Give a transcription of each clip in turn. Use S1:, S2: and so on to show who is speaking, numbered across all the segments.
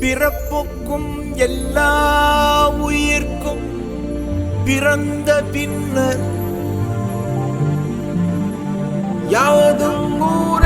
S1: பிறப்புக்கும் எல்லா உயிர்க்கும் பிறந்த பின்னர் யாவதும் ஊர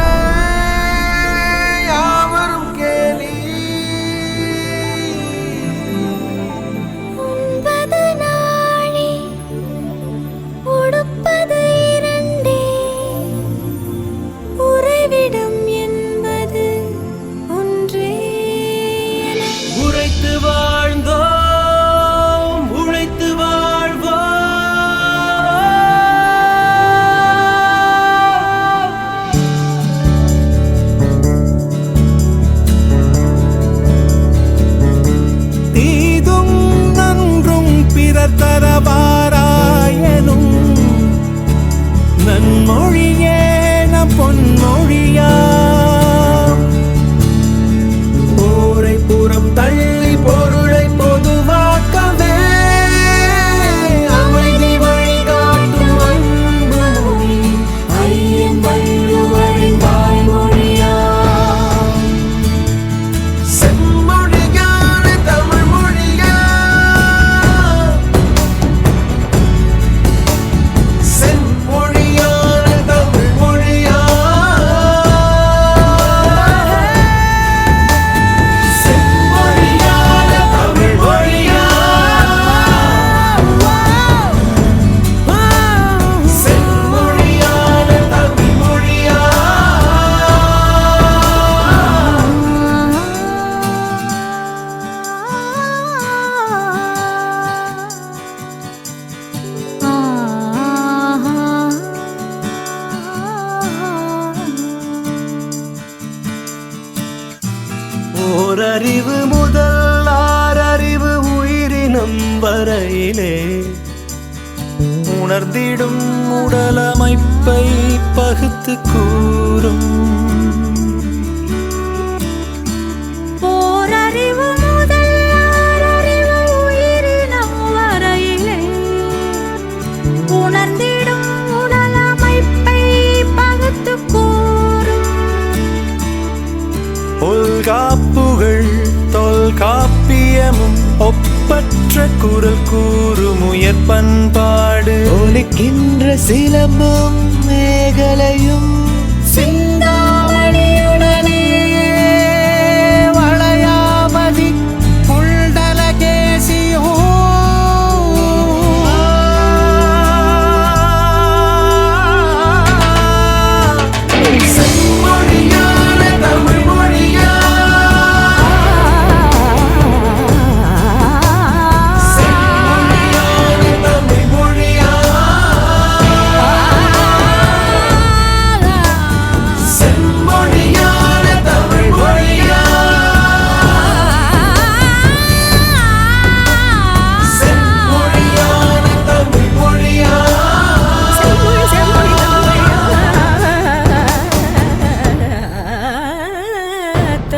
S1: உண்மையிலே உணர்ந்திடும் உடலமைப்பை பகுத்து கூறும். தொல்காப்புகள் தொல்காப்பியமும் ஒப்ப ஒப்பற்ற குரல் கூறும் உயர் பண்பாடு. ஒலிக்கின்ற சிலம்பும் மேகலையும்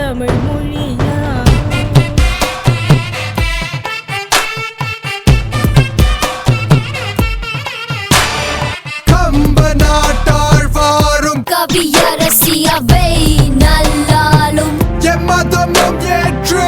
S1: தமிழ் மொழியா? கம்ப நாட்டாழ்வாரும்
S2: கவியரசியவை நல்லாலும்
S1: எம்மதமும் ஏற்று